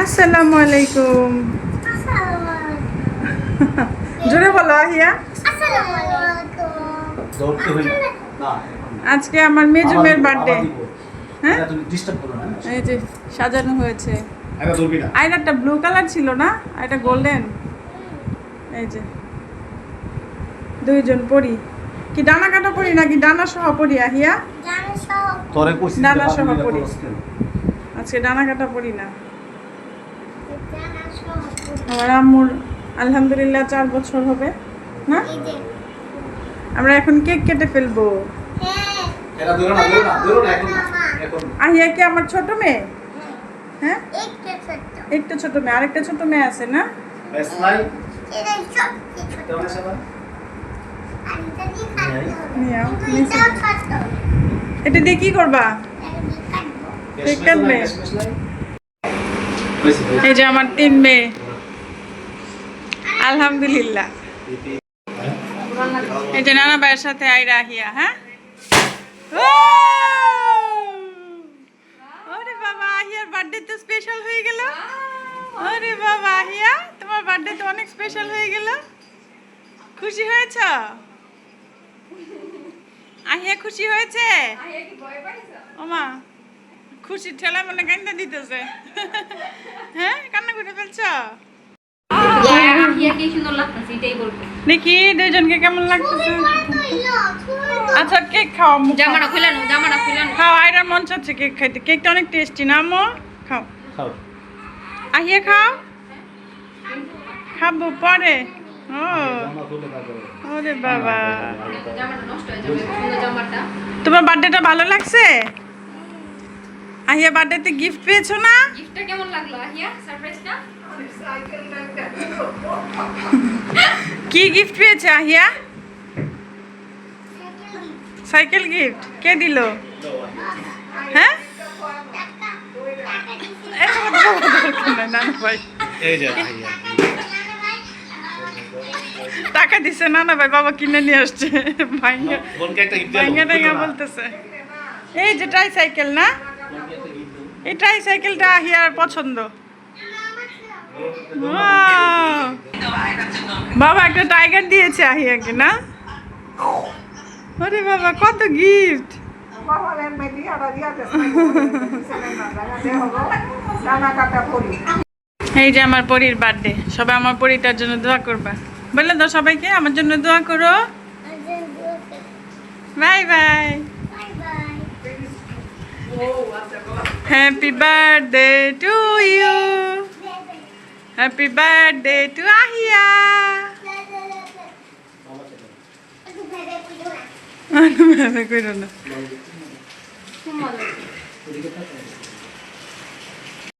আসসালামু আলাইকুম জোরে বলো আহিয়া। আজকে আমার মেজুমের বার্থডে হ্যাঁ? তুমি ডিস্টার্ব করো না এই যে সাজানো হয়েছে। ধরবি ব্লু কালার ছিল না? আর এটা গোল্ডেন এই যে দুইজন পড়ি কি ডানা কাটা পড়ি নাকি ডানা সহ পড়ি আহিয়া? তোরে কইছি না, না, যে সহ পড়ি। আজকে ডানা কাটা পড়ি না। আমার আম্মুর আলহামদুলিল্লাহ চার বছর হবে না? আমরা এখন কেক কেটে ফেলব। এখন না। আহিয়া কি আমার ছোট মেয়ে? হ্যাঁ? একটা ছোট। মেয়ে আরেকটা ছোট মেয়ে আছে না। এটা দিয়ে কি করবা? ঠিক কাটবে? এই যে আমার তিন মেয়ে। আলহামদুলিল্লাহ। এই যে নানা ভাইয়ের সাথে আইরা আহিয়া হ্যাঁ! ওরে বাবা আহিয়ার বার্থডে তো স্পেশাল হয়ে গেল। ওরে বাবা আহিয়া তোমার বার্থডে তো অনেক স্পেশাল হয়ে গেল। খুশি হয়েছ? আহিয়া খুশি হয়েছে? ওমা খুশি ঠেলা মানে কান্দা দিতেছে। হ্যাঁ কান্না করে ফেলছো? দেখি দুইজনকে কেমন লাগতেছে? আচ্ছা কেক খাও। জামাটা খুলে নো জামাটা খুলে নো খাও আইরার মন চাচ্ছে কেক খাইতে। কেকটা অনেক টেস্টি না আম্মু খাও। খাও। আহিয়ে খাও। খাব পরে। ও। ওরে বাবা। তোমার বার্থডেটা ভালো লাগছে? আহিয়া বার্থডেতে গিফট পেয়েছ না? গিফটটা কেমন লাগল আহিয়া? সারপ্রাইজটা কি গিফট পেয়েছে আহিয়া? সাইকেল গিফট কে দিল? হ্যাঁ। টাকা দিছে নানা ভাই বাবা কিনে নিয়ে আসছে। ভাইঙ্গা ভাইঙ্গা টাইঙ্গা বলতেছে। এই যে ট্রাই সাইকেল না? এই ট্রাই সাইকেলটা আহিয়ার পছন্দ! বাবা একটা টাইগার দিয়েছে আহিয়াকে না? ওরে বাবা কত গিফট এই যে আমার পরীর বার্থডে সবাই আমার পরীটার জন্য দোয়া করবা। বললে তো সবাইকে আমার জন্য দোয়া করো। Bye bye. Happy birthday to you happy birthday to Ahiya না